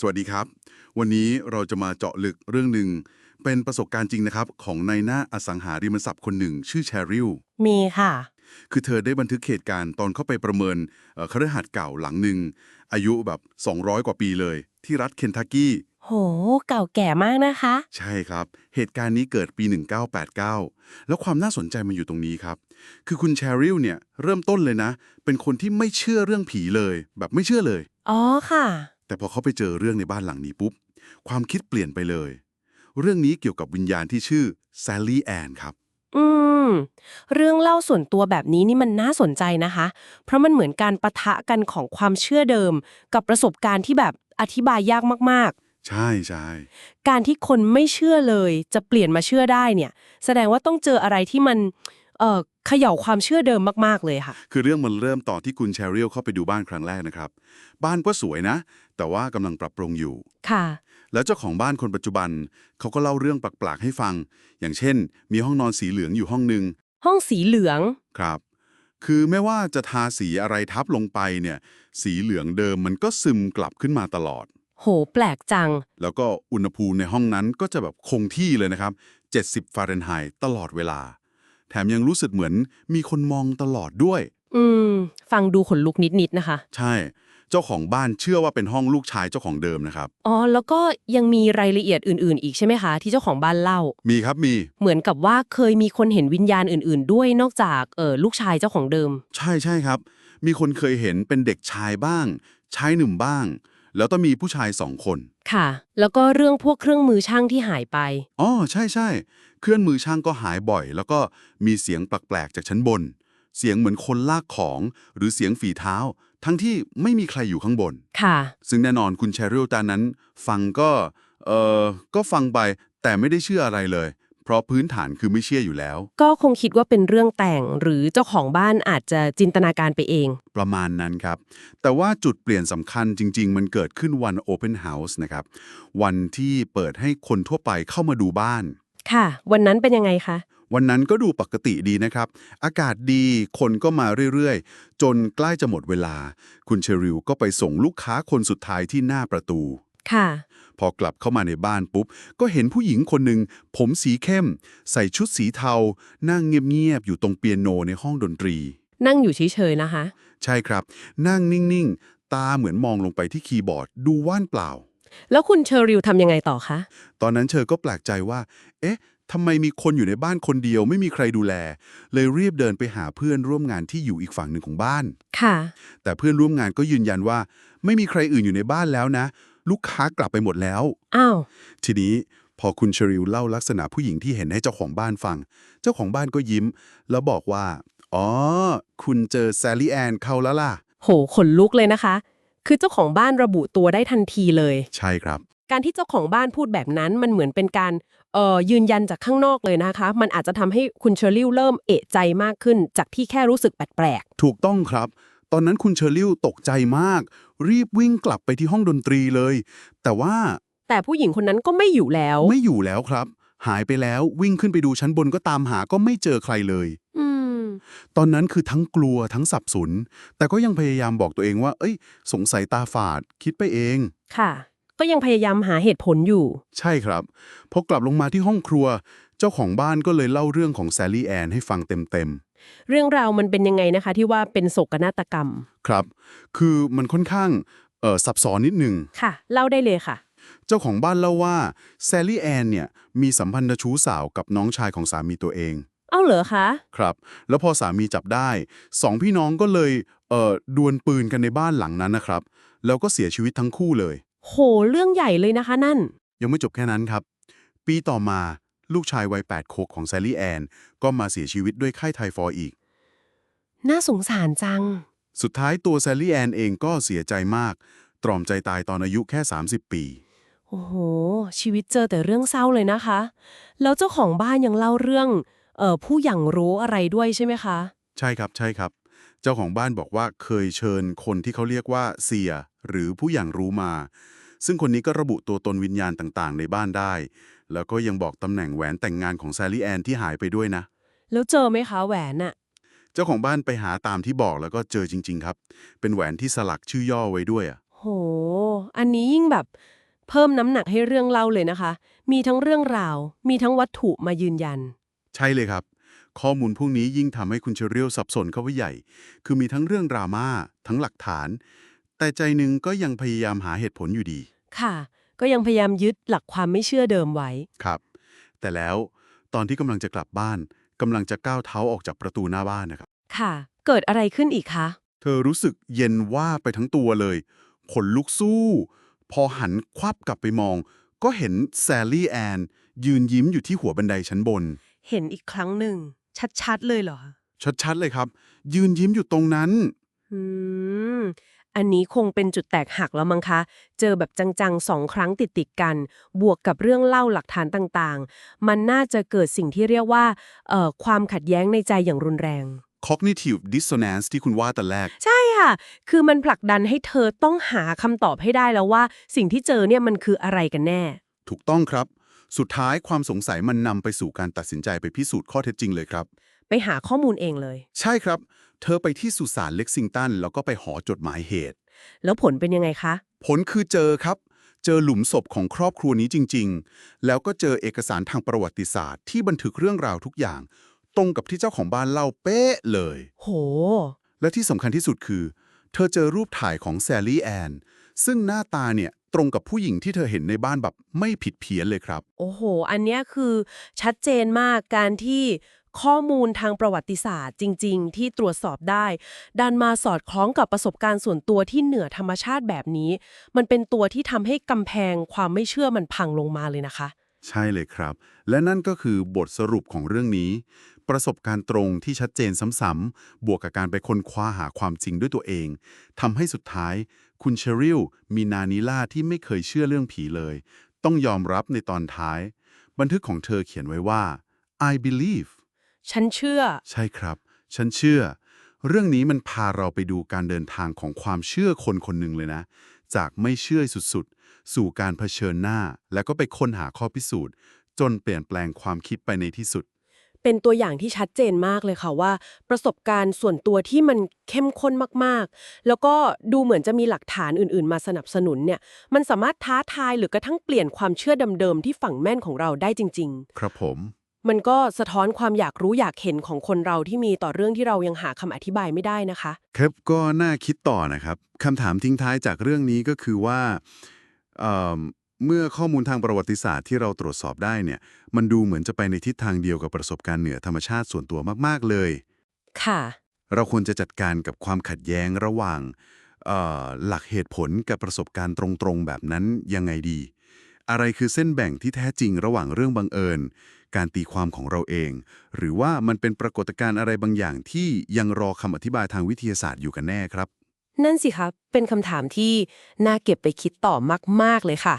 สวัสดีครับ วันนี้เราจะมาเจาะลึกเรื่องหนึ่ง เป็นประสบการณ์จริงนะครับ ของนายหน้าอสังหาริมทรัพย์คนหนึ่ง ชื่อแชริลมีค่ะ คือเธอได้บันทึกเหตุการณ์ตอนเข้าไปประเมินเอ่อคฤหาสน์เก่าหลังหนึ่ง อายุแบบ 200 กว่าปีเลย ที่รัฐเคนทักกี้ โห เก่าแก่มากนะคะ ใช่ครับ เหตุการณ์นี้เกิดปี 1989 แล้วความน่าสนใจมันอยู่ตรงนี้ครับ คือคุณแชริลเนี่ยเริ่มต้นเลยนะ เป็นคนที่ไม่เชื่อเรื่องผีเลย แบบไม่เชื่อเลย อ๋อค่ะ แต่พอเขาไปเจอเรื่องในบ้านหลังนี้ปุ๊บ ความคิดเปลี่ยนไปเลย เรื่องนี้เกี่ยวกับวิญญาณที่ชื่อแซลลี่แอนครับ อืม เรื่องเล่าส่วนตัวแบบนี้นี่มันน่าสนใจนะคะ เพราะมันเหมือนการปะทะกันของความเชื่อเดิม กับประสบการณ์ที่แบบอธิบายยากมากใช่ใช่ๆการที่คนไม่เชื่อเลยจะเปลี่ยนมาเชื่อได้เนี่ย แสดงว่าต้องเจออะไรที่มันเอ่อเขย่าความเชื่อเดิมมาก ๆ เลยค่ะ คือเรื่องมันเริ่มต่อนที่คุณแชริลเข้าไปดูบ้านครั้งแรกนะครับ บ้านก็สวยนะ แต่ว่ากำลังปรับปรุงอยู่ ค่ะ แล้วเจ้าของบ้านคนปัจจุบันเขาก็เล่าเรื่องแปลกๆให้ฟัง อย่างเช่น มีห้องนอนสีเหลืองอยู่ห้องหนึ่งห้องสีเหลืองครับ คือไม่ว่าจะทาสีอะไรทับลงไปเนี่ย สีเหลืองเดิมมันก็ซึมกลับขึ้นมาตลอด โห แปลกจัง แล้วก็อุณหภูมิในห้องนั้นก็จะแบบคงที่เลยนะครับ 70 ฟาเรนไฮต์ตลอดเวลา แถมยังรู้สึกเหมือนมีคนมองตลอดด้วย อืม ฟังดูขนลุกนิดๆนะคะ ใช่ เจ้าของบ้านเชื่อว่าเป็นห้องลูกชายเจ้าของเดิมนะครับ อ๋อ แล้วก็ยังมีรายละเอียดอื่น ๆ อีกใช่ไหมคะ ที่เจ้าของบ้านเล่า มีครับมี เหมือนกับว่าเคยมีคนเห็นวิญญาณอื่น ๆ ด้วยนอกจากเออลูกชายเจ้าของเดิม ใช่ใช่ครับ มีคนเคยเห็นเป็นเด็กชายบ้าง ชายหนุ่มบ้าง แล้วก็มีผู้ชายสองคน ค่ะ แล้วก็เรื่องพวกเครื่องมือช่างที่หายไป อ๋อใช่ใช่เครื่องมือช่างก็หายบ่อย แล้วก็มีเสียงแปลกๆจากชั้นบน เสียงเหมือนคนลากของ หรือเสียงฝีเท้า ทั้งที่ไม่มีใครอยู่ข้างบน ค่ะ ซึ่งแน่นอนคุณแชริลตอนนั้น ฟังก็ เออก็ฟังไปแต่ไม่ได้เชื่ออะไรเลย เพราะพื้นฐานคือไม่เชื่ออยู่แล้ว ก็คงคิดว่าเป็นเรื่องแต่งหรือเจ้าของบ้านอาจจะจินตนาการไปเอง ประมาณนั้นครับ แต่ว่าจุดเปลี่ยนสำคัญจริง ๆ มันเกิดขึ้นวัน Open House นะครับ วันที่เปิดให้คนทั่วไปเข้ามาดูบ้าน ค่ะ วันนั้นเป็นยังไงคะ วันนั้นก็ดูปกติดีนะครับ อากาศดีคนก็มาเรื่อยๆ จนใกล้จะหมดเวลา คุณเชอริลก็ไปส่งลูกค้าคนสุดท้ายที่หน้าประตู ค่ะ พอกลับเข้ามาในบ้านปุ๊บ ก็เห็นผู้หญิงคนหนึ่งผมสีเข้ม ใส่ชุดสีเทา นั่งเงียบๆ อยู่ตรงเปียโนในห้องดนตรี นั่งอยู่เฉยๆนะคะ ใช่ครับ นั่งนิ่งๆ ตาเหมือนมองลงไปที่คีย์บอร์ด ดูว่างเปล่า แล้วคุณเชอริลทำยังไงต่อคะ ตอนนั้นเธอก็แปลกใจว่า เอ๊ะ ทำไมมีคนอยู่ในบ้านคนเดียวไม่มีใครดูแล เลยรีบเดินไปหาเพื่อนร่วมงานที่อยู่อีกฝั่งหนึ่งของบ้าน ค่ะ แต่เพื่อนร่วมงานก็ยืนยันว่า ไม่มีใครอื่นอยู่ในบ้านแล้วนะ ลูกค้ากลับไปหมดแล้ว อ้าว ทีนี้พอคุณชริลเล่าลักษณะผู้หญิงที่เห็นให้เจ้าของบ้านฟัง เจ้าของบ้านก็ยิ้ม แล้วบอกว่า อ๋อ คุณเจอแซลลี่แอนเข้าแล้วล่ะ โหขนลุกเลยนะคะ คือเจ้าของบ้านระบุตัวได้ทันทีเลย ใช่ครับ การที่เจ้าของบ้านพูดแบบนั้นมันเหมือนเป็นการเอ่อยืนยันจากข้างนอกเลยนะคะ มันอาจจะทำให้คุณเชอริลเริ่มเอะใจมากขึ้น จากที่แค่รู้สึกแปลกถูกต้องครับ ตอนนั้นคุณเชอริลตกใจมาก รีบวิ่งกลับไปที่ห้องดนตรีเลย แต่ว่าๆแต่ผู้หญิงคนนั้นก็ไม่อยู่แล้ว ไม่อยู่แล้วครับ หายไปแล้ววิ่งขึ้นไปดูชั้นบนก็ตามหาก็ไม่เจอใครเลยอืมตอนนั้นคือทั้งกลัวทั้งสับสน แต่ก็ยังพยายามบอกตัวเองว่า เอ้ย สงสัยตาฝาด คิดไปเอง ค่ะ ก็ยังพยายามหาเหตุผลอยู่ ใช่ครับ พอกลับลงมาที่ห้องครัว เจ้าของบ้านก็เลยเล่าเรื่องของแซลลี่แอนให้ฟังเต็มเรื่องราวมันเป็นยังไงนะคะ ที่ว่าเป็นโศกนาฏกรรม ๆ ครับ คือมันค่อนข้างเอ่อซับซ้อนนิดหนึ่ง ค่ะ เล่าได้เลยค่ะ เจ้าของบ้านเล่าว่าแซลลี่แอนเนี่ยมีสัมพันธชู้สาวกับน้องชายของสามีตัวเอง เอ้าเหรอคะ ครับ แล้วพอสามีจับได้สองพี่น้องก็เลยเอ่อดวลปืนกันในบ้านหลังนั้นนะครับ แล้วก็เสียชีวิตทั้งคู่เลย โห เรื่องใหญ่เลยนะคะนั่น ยังไม่จบแค่นั้นครับ ปีต่อมาลูกชายวัย8ขวบของแซลลี่แอน ก็มาเสียชีวิตด้วยไข้ไทฟอยด์อีก น่าสงสารจัง สุดท้ายตัวแซลลี่แอนเองก็เสียใจมาก ตรอมใจตายตอนอายุแค่ 30 ปี โอ้โห ชีวิตเจอแต่เรื่องเศร้าเลยนะคะ แล้วเจ้าของบ้านยังเล่าเรื่องเอ่อผู้อย่างรู้อะไรด้วยใช่ไหมคะ ใช่ครับใช่ครับ เจ้าของบ้านบอกว่าเคยเชิญคนที่เขาเรียกว่าเสีย หรือผู้อย่างรู้มา ซึ่งคนนี้ก็ระบุตัวตนวิญญาณต่างๆ ในบ้านได้ แล้วก็ยังบอกตำแหน่งแหวนแต่งงานของแซลลี่แอนที่หายไปด้วยนะ แล้วเจอไหมคะแหวนน่ะ เจ้าของบ้านไปหาตามที่บอกแล้วก็เจอจริง ๆ ครับ เป็นแหวนที่สลักชื่อย่อไว้ด้วยอะโห อันนี้ยิ่งแบบเพิ่มน้ำหนักให้เรื่องเล่าเลยนะคะ มีทั้งเรื่องราว มีทั้งวัตถุมายืนยัน ใช่เลยครับ ข้อมูลพวกนี้ยิ่งทำให้คุณเชอริลสับสนเข้าไปใหญ่ คือมีทั้งเรื่องดราม่าทั้งหลักฐาน แต่ใจหนึ่งก็ยังพยายามหาเหตุผลอยู่ดี ค่ะ ก็ยังพยายามยึดหลักความไม่เชื่อเดิมไว้ ครับ แต่แล้วตอนที่กำลังจะกลับบ้านกำลังจะก้าวเท้าออกจากประตูหน้าบ้านนะครับ ค่ะ เกิดอะไรขึ้นอีกคะ เธอรู้สึกเย็นว่าไปทั้งตัวเลยขนลุกสู้ พอหันควับกลับไปมอง ก็เห็นแซลลี่แอนยืนยิ้มอยู่ที่หัวบันไดชั้นบน เห็นอีกครั้งหนึ่ง ชัดๆเลยเหรอชัดๆเลยครับ ยืนยิ้มอยู่ตรงนั้น อืม อันนี้คงเป็นจุดแตกหักแล้วมั้งคะ เจอแบบจังๆสองครั้งติดๆกัน บวกกับเรื่องเล่าหลักฐานต่างๆ มันน่าจะเกิดสิ่งที่เรียกว่าเอ่อความขัดแย้งในใจอย่างรุนแรง cognitive dissonance ที่คุณว่าแต่แรก ใช่ค่ะ คือมันผลักดันให้เธอต้องหาคำตอบให้ได้แล้วว่า สิ่งที่เจอเนี่ยมันคืออะไรกันแน่ ถูกต้องครับ สุดท้ายความสงสัยมันนำไปสู่การตัดสินใจไปพิสูจน์ข้อเท็จจริงเลยครับ ไปหาข้อมูลเองเลย ใช่ครับ เธอไปที่สุสานเล็กซิงตันแล้วก็ไปหอจดหมายเหตุ แล้วผลเป็นยังไงคะ ผลคือเจอครับ เจอหลุมศพของครอบครัวนี้จริง ๆ แล้วก็เจอเอกสารทางประวัติศาสตร์ ที่บันทึกเรื่องราวทุกอย่าง ตรงกับที่เจ้าของบ้านเล่าเป๊ะเลย โห และที่สำคัญที่สุดคือ เธอเจอรูปถ่ายของแซลลี่แอนซึ่งหน้าตาเนี่ย ตรงกับผู้หญิงที่เธอเห็นในบ้านแบบไม่ผิดเพี้ยนเลยครับ โอ้โห อันเนี้ยคือชัดเจนมากการที่ข้อมูลทางประวัติศาสตร์จริง ๆ ที่ตรวจสอบได้ ดันมาสอดคล้องกับประสบการณ์ส่วนตัวที่เหนือธรรมชาติแบบนี้ มันเป็นตัวที่ทำให้กำแพงความไม่เชื่อมันพังลงมาเลยนะคะ ใช่เลยครับ และนั่นก็คือบทสรุปของเรื่องนี้ ประสบการณ์ตรงที่ชัดเจนซ้ำๆบวกกับการไปค้นคว้าหาความจริงด้วยตัวเองทำให้สุดท้าย คุณเชอริลมีนานิล่าที่ไม่เคยเชื่อเรื่องผีเลย ต้องยอมรับในตอนท้าย บันทึกของเธอเขียนไว้ว่า I believe ฉันเชื่อ ใช่ครับ ฉันเชื่อ เรื่องนี้มันพาเราไปดูการเดินทางของความเชื่อคนคนหนึ่งเลยนะ จากไม่เชื่อสุดๆ สู่การเผชิญหน้า แล้วก็ไปค้นหาข้อพิสูจน์ จนเปลี่ยนแปลงความคิดไปในที่สุด เป็นตัวอย่างที่ชัดเจนมากเลยค่ะว่า ประสบการณ์ส่วนตัวที่มันเข้มข้นมากๆ แล้วก็ดูเหมือนจะมีหลักฐานอื่นๆ มาสนับสนุนเนี่ยมันสามารถท้าทายหรือกระทั่งเปลี่ยนความเชื่อเดิมๆที่ฝังแม่นของเราได้จริงครับผมๆมันก็สะท้อนความอยากรู้อยากเห็นของคนเราที่มีต่อเรื่องที่เรายังหาคำอธิบายไม่ได้นะคะ ครับก็น่าคิดต่อนะครับคำถามทิ้งท้ายจากเรื่องนี้ก็คือว่า เอ่อเมื่อข้อมูลทางประวัติศาสตร์ที่เราตรวจสอบได้เนี่ย มันดูเหมือนจะไปในทิศทางเดียวกับประสบการณ์เหนือธรรมชาติส่วนตัวมาก ๆ เลย ค่ะ เราควรจะจัดการกับความขัดแย้งระหว่างเอ่อหลักเหตุผลกับประสบการณ์ตรงๆ แบบนั้นยังไงดี อะไรคือเส้นแบ่งที่แท้จริงระหว่างเรื่องบังเอิญ การตีความของเราเอง หรือว่ามันเป็นปรากฏการณ์อะไรบางอย่างที่ยังรอคำอธิบายทางวิทยาศาสตร์อยู่กันแน่ครับ นั่นสิครับ เป็นคำถามที่น่าเก็บไปคิดต่อมาก ๆ เลยค่ะ